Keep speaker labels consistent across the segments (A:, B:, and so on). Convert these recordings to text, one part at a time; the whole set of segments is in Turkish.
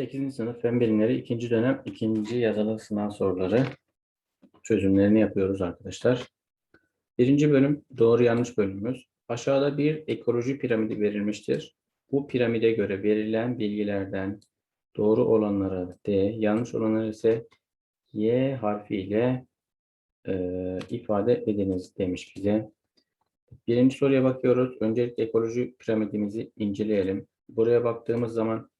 A: 8. sınıf Fen Bilimleri 2. dönem 2. yazılı sınav soruları çözümlerini yapıyoruz arkadaşlar. Birinci bölüm doğru yanlış bölümümüz. Aşağıda bir ekoloji piramidi verilmiştir. Bu piramide göre verilen bilgilerden doğru olanları D, yanlış olanları ise Y harfiyle e, ifade ediniz demiş bize. Birinci soruya bakıyoruz. Öncelikle ekoloji piramidimizi inceleyelim. Buraya baktığımız zaman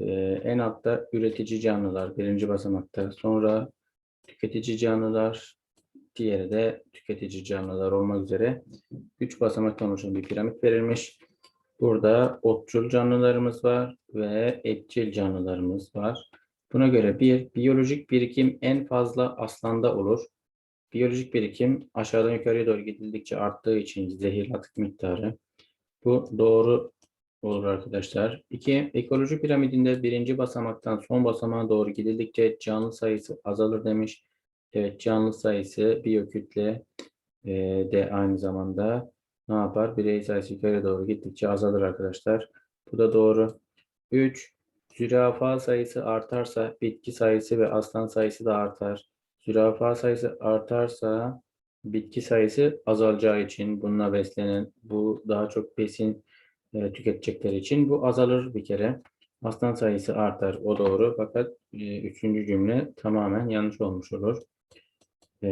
A: ee, en altta üretici canlılar birinci basamakta. Sonra tüketici canlılar, diğeri de tüketici canlılar olmak üzere üç basamaktan oluşan bir piramit verilmiş. Burada otçul canlılarımız var ve etçil canlılarımız var. Buna göre bir biyolojik birikim en fazla aslanda olur. Biyolojik birikim aşağıdan yukarıya doğru gidildikçe arttığı için zehirli atık miktarı. Bu doğru olur arkadaşlar. İki, ekoloji piramidinde birinci basamaktan son basamağa doğru gidildikçe canlı sayısı azalır demiş. Evet, canlı sayısı biyokütle e, de aynı zamanda ne yapar? Birey sayısı yukarı doğru gittikçe azalır arkadaşlar. Bu da doğru. 3. Zürafa sayısı artarsa bitki sayısı ve aslan sayısı da artar. Zürafa sayısı artarsa bitki sayısı azalacağı için bununla beslenen bu daha çok besin e, tüketecekleri için bu azalır bir kere. Aslan sayısı artar. O doğru. Fakat e, üçüncü cümle tamamen yanlış olmuş olur. E,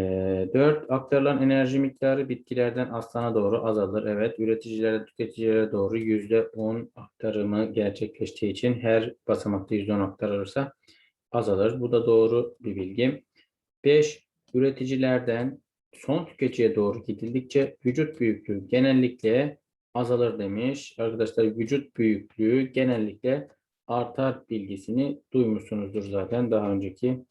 A: dört, aktarılan enerji miktarı bitkilerden aslana doğru azalır. Evet, üreticilere, tüketicilere doğru yüzde on aktarımı gerçekleştiği için her basamakta yüzde on aktarılırsa azalır. Bu da doğru bir bilgi. Beş, üreticilerden son tüketiciye doğru gidildikçe vücut büyüklüğü genellikle azalır demiş. Arkadaşlar vücut büyüklüğü genellikle artar bilgisini duymuşsunuzdur zaten daha önceki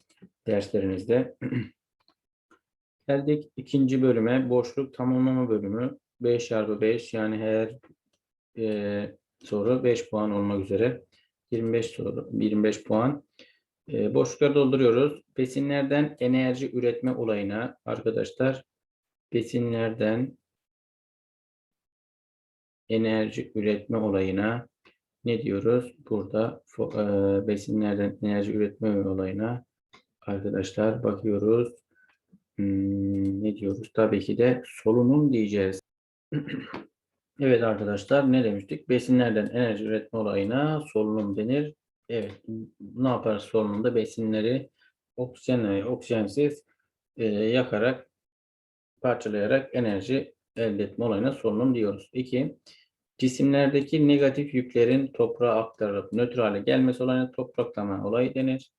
A: derslerinizde. Geldik ikinci bölüme. Boşluk tamamlama bölümü. 5 çarpı 5 yani her e, soru 5 puan olmak üzere. 25 soru, 25 puan. E, boşlukları dolduruyoruz. Besinlerden enerji üretme olayına arkadaşlar besinlerden enerji üretme olayına ne diyoruz? Burada e, besinlerden enerji üretme olayına arkadaşlar bakıyoruz. Hmm, ne diyoruz? Tabii ki de solunum diyeceğiz. evet arkadaşlar ne demiştik? Besinlerden enerji üretme olayına solunum denir. Evet ne yapar solunumda? Besinleri oksijen oksijensiz e, yakarak parçalayarak enerji elde etme olayına solunum diyoruz. 2. Cisimlerdeki negatif yüklerin toprağa aktarılıp nötr hale gelmesi olayına topraklama olayı denir.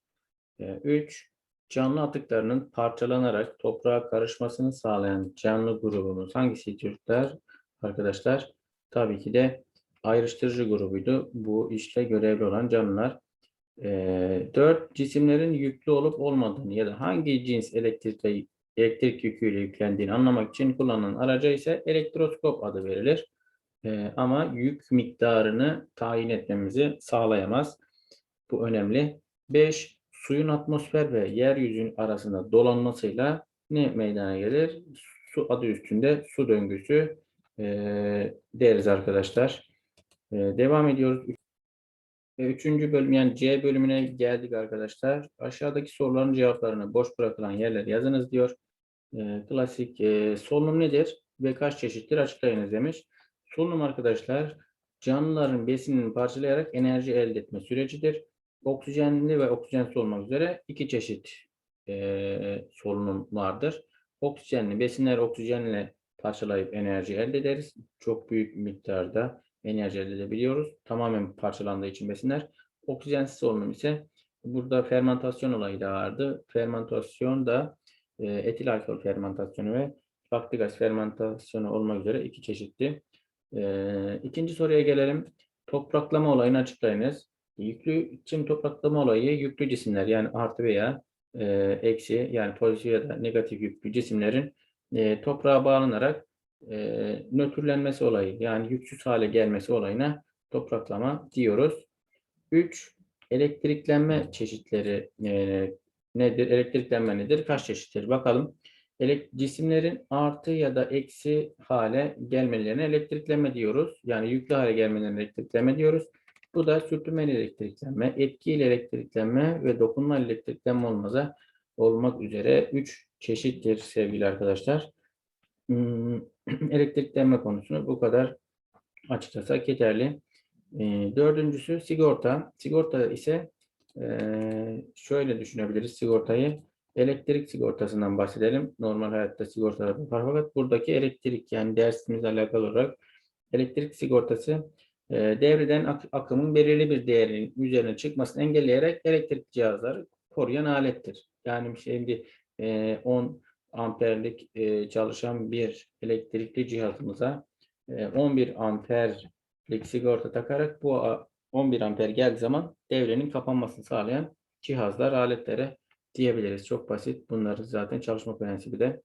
A: 3. Canlı atıklarının parçalanarak toprağa karışmasını sağlayan canlı grubumuz hangisi çocuklar? Arkadaşlar tabii ki de ayrıştırıcı grubuydu. Bu işle görevli olan canlılar. 4. Cisimlerin yüklü olup olmadığını ya da hangi cins elektrikle elektrik yüküyle yüklendiğini anlamak için kullanılan araca ise elektroskop adı verilir. Ee, ama yük miktarını tayin etmemizi sağlayamaz. Bu önemli. 5. Suyun atmosfer ve yeryüzünün arasında dolanmasıyla ne meydana gelir? Su adı üstünde su döngüsü e, deriz arkadaşlar. E, devam ediyoruz. Üçüncü bölüm yani C bölümüne geldik arkadaşlar. Aşağıdaki soruların cevaplarını boş bırakılan yerlere yazınız diyor. E, klasik e, solunum nedir ve kaç çeşittir açıklayınız demiş. Solunum arkadaşlar canlıların besinini parçalayarak enerji elde etme sürecidir. Oksijenli ve oksijensiz olmak üzere iki çeşit e, solunum vardır. Oksijenli besinler oksijenle parçalayıp enerji elde ederiz. Çok büyük miktarda enerji elde edebiliyoruz. Tamamen parçalandığı için besinler. Oksijensiz solunum ise burada fermentasyon olayı da vardı. Fermentasyon da e, etil alkol fermentasyonu ve farklı gaz fermentasyonu olmak üzere iki çeşitli. E, ikinci soruya gelelim. Topraklama olayını açıklayınız. Yüklü için topraklama olayı yüklü cisimler yani artı veya e, eksi yani pozitif ya da negatif yüklü cisimlerin e, toprağa bağlanarak e, nötrlenmesi olayı yani yüksüz hale gelmesi olayına topraklama diyoruz. 3. Elektriklenme çeşitleri e, nedir? Elektriklenme nedir? Kaç çeşittir? Bakalım. Elek cisimlerin artı ya da eksi hale gelmelerine elektriklenme diyoruz. Yani yüklü hale gelmelerine elektriklenme diyoruz. Bu da sürtünmeli elektriklenme, etkili elektriklenme ve dokunma elektriklenme olmaza olmak üzere üç çeşittir sevgili arkadaşlar. Hmm, elektriklenme konusunu bu kadar açıklasak yeterli. Ee, dördüncüsü sigorta. Sigorta ise eee, şöyle düşünebiliriz sigortayı. Elektrik sigortasından bahsedelim. Normal hayatta sigortalar var fakat buradaki elektrik yani dersimizle alakalı olarak elektrik sigortası eee, devreden ak- akımın belirli bir değerin üzerine çıkmasını engelleyerek elektrik cihazları koruyan alettir. Yani şimdi eee, 10 amperlik eee, çalışan bir elektrikli cihazımıza eee, 11 amperlik sigorta takarak bu a- 11 amper geldiği zaman devrenin kapanmasını sağlayan cihazlar, aletlere diyebiliriz. Çok basit. Bunları zaten çalışma prensibi de.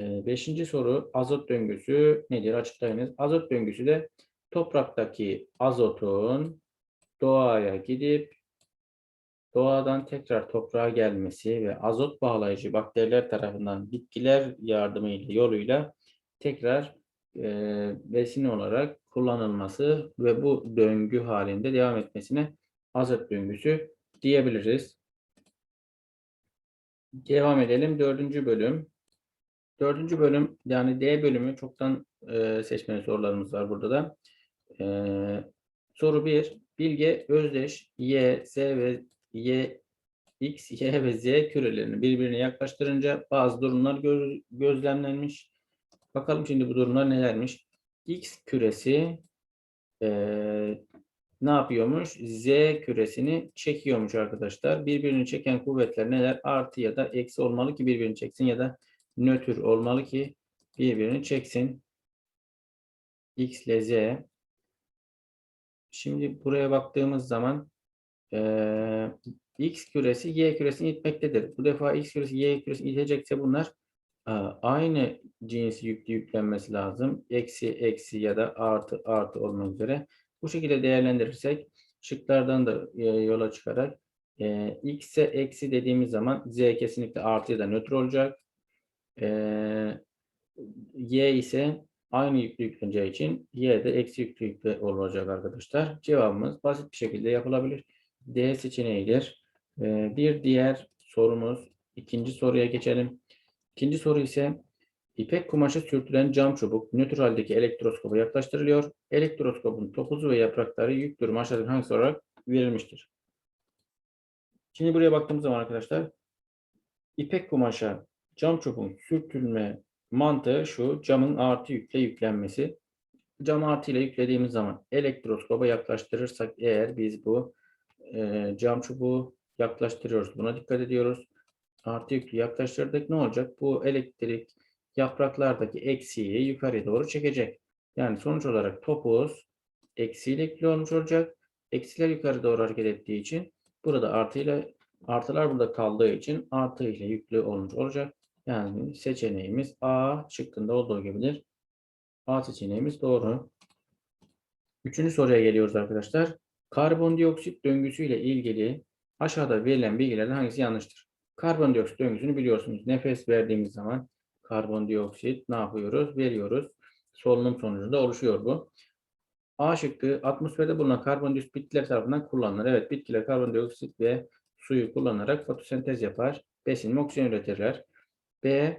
A: Ee, Beşinci soru azot döngüsü nedir? Açıklayınız. Azot döngüsü de topraktaki azotun doğaya gidip doğadan tekrar toprağa gelmesi ve azot bağlayıcı bakteriler tarafından bitkiler yardımıyla yoluyla tekrar e, besin olarak kullanılması ve bu döngü halinde devam etmesine azot döngüsü diyebiliriz. Devam edelim. Dördüncü bölüm. Dördüncü bölüm yani D bölümü çoktan e, seçmeli sorularımız var burada da. E, soru 1. Bilge özdeş Y, Z ve Y, X, Y ve Z kürelerini birbirine yaklaştırınca bazı durumlar göz- gözlemlenmiş. Bakalım şimdi bu durumlar nelermiş? X küresi e, ne yapıyormuş? Z küresini çekiyormuş arkadaşlar. Birbirini çeken kuvvetler neler? Artı ya da eksi olmalı ki birbirini çeksin ya da nötr olmalı ki birbirini çeksin. X ile Z. Şimdi buraya baktığımız zaman eee, X küresi Y küresini itmektedir. Bu defa X küresi Y küresini itecekse bunlar aa, aynı cins yüklü yüklenmesi lazım. Eksi eksi ya da artı artı olmak üzere. Bu şekilde değerlendirirsek şıklardan da e, yola çıkarak e, x'e eksi dediğimiz zaman z kesinlikle artı ya da nötr olacak. E, y ise aynı yüklü yükleneceği için y de eksi yüklü yüklü olacak arkadaşlar. Cevabımız basit bir şekilde yapılabilir. D seçeneğidir. E, bir diğer sorumuz ikinci soruya geçelim. İkinci soru ise İpek kumaşı sürtülen cam çubuk nötr haldeki elektroskopa yaklaştırılıyor. Elektroskopun topuzu ve yaprakları yük durumu aşağıdaki hangisi olarak verilmiştir? Şimdi buraya baktığımız zaman arkadaşlar ipek kumaşa cam çubuğun sürtülme mantığı şu camın artı yükle yüklenmesi. Cam artı ile yüklediğimiz zaman elektroskopa yaklaştırırsak eğer biz bu e, cam çubuğu yaklaştırıyoruz. Buna dikkat ediyoruz. Artı yüklü yaklaştırdık ne olacak? Bu elektrik yapraklardaki eksiği yukarı doğru çekecek. Yani sonuç olarak topuz eksiyle yüklü olmuş olacak. Eksiler yukarı doğru hareket ettiği için burada artıyla artılar burada kaldığı için artı ile yüklü olmuş olacak. Yani seçeneğimiz A şıkkında olduğu gibidir. A seçeneğimiz doğru. Üçüncü soruya geliyoruz arkadaşlar. Karbondioksit döngüsüyle ilgili aşağıda verilen bilgilerden hangisi yanlıştır? Karbondioksit döngüsünü biliyorsunuz. Nefes verdiğimiz zaman karbondioksit ne yapıyoruz? Veriyoruz. Solunum sonucunda oluşuyor bu. A şıkkı atmosferde bulunan karbondioksit bitkiler tarafından kullanılır. Evet bitkiler karbondioksit ve suyu kullanarak fotosentez yapar. Besin ve oksijen üretirler. B.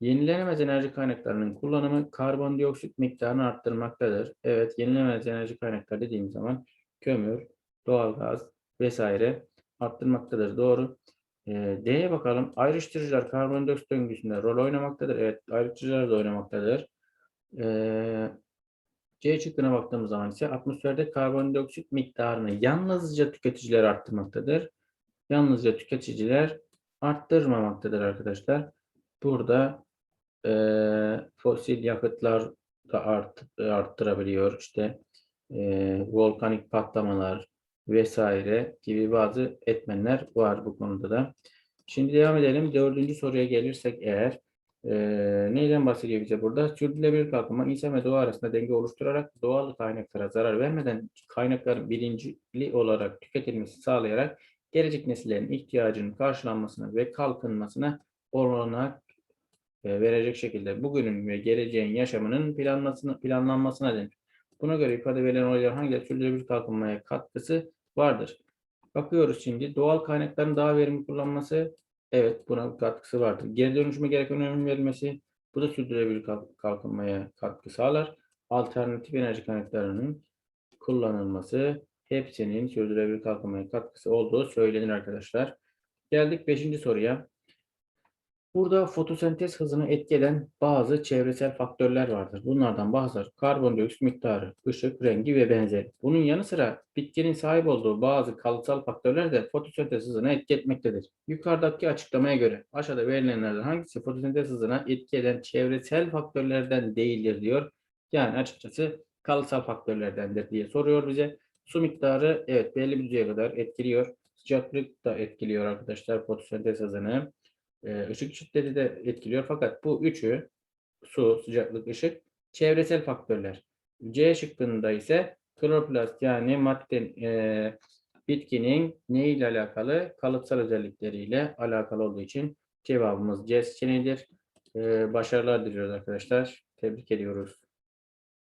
A: Yenilenemez enerji kaynaklarının kullanımı karbondioksit miktarını arttırmaktadır. Evet yenilenemez enerji kaynakları dediğimiz zaman kömür, doğalgaz vesaire arttırmaktadır. Doğru. Ee, D'ye bakalım. Ayrıştırıcılar karbondioksit döngüsünde rol oynamaktadır. Evet, ayrıştırıcılar da oynamaktadır. Ee, C şıkkına baktığımız zaman ise atmosferde karbondioksit miktarını yalnızca tüketiciler arttırmaktadır. Yalnızca tüketiciler arttırmamaktadır arkadaşlar. Burada eee, fosil yakıtlar da art, arttırabiliyor. İşte eee, volkanik patlamalar vesaire gibi bazı etmenler var bu konuda da. Şimdi devam edelim. Dördüncü soruya gelirsek eğer eee, neyden bahsediyor bize burada? Sürdürülebilir kalkınma insan ve doğa arasında denge oluşturarak doğal kaynaklara zarar vermeden kaynakların bilincili olarak tüketilmesi sağlayarak gelecek nesillerin ihtiyacının karşılanmasına ve kalkınmasına olanak e, verecek şekilde bugünün ve geleceğin yaşamının planlasına, planlanmasına denir. Buna göre yukarıda verilen olayların hangileri sürdürülebilir kalkınmaya katkısı vardır? Bakıyoruz şimdi. Doğal kaynakların daha verimli kullanması. Evet buna katkısı vardır. Geri dönüşüme gereken önem verilmesi. Bu da sürdürülebilir kalk- kalkınmaya katkı sağlar. Alternatif enerji kaynaklarının kullanılması hepsinin sürdürülebilir kalkınmaya katkısı olduğu söylenir arkadaşlar. Geldik 5. soruya. Burada fotosentez hızını etki eden bazı çevresel faktörler vardır. Bunlardan bazıları karbondioksit miktarı, ışık, rengi ve benzeri. Bunun yanı sıra bitkinin sahip olduğu bazı kalıtsal faktörler de fotosentez hızına etki etmektedir. Yukarıdaki açıklamaya göre aşağıda verilenlerden hangisi fotosentez hızına etki eden çevresel faktörlerden değildir diyor. Yani açıkçası kalıtsal faktörlerdendir diye soruyor bize. Su miktarı evet belli bir düzeye kadar etkiliyor. Sıcaklık da etkiliyor arkadaşlar fotosentez hızını. Ee, ışık şiddeti de etkiliyor. Fakat bu üçü su, sıcaklık, ışık çevresel faktörler. C şıkkında ise kloroplast yani madde e, bitkinin ne ile alakalı? Kalıtsal özellikleriyle alakalı olduğu için cevabımız C seçeneğidir. Ee, başarılar diliyoruz arkadaşlar. Tebrik ediyoruz.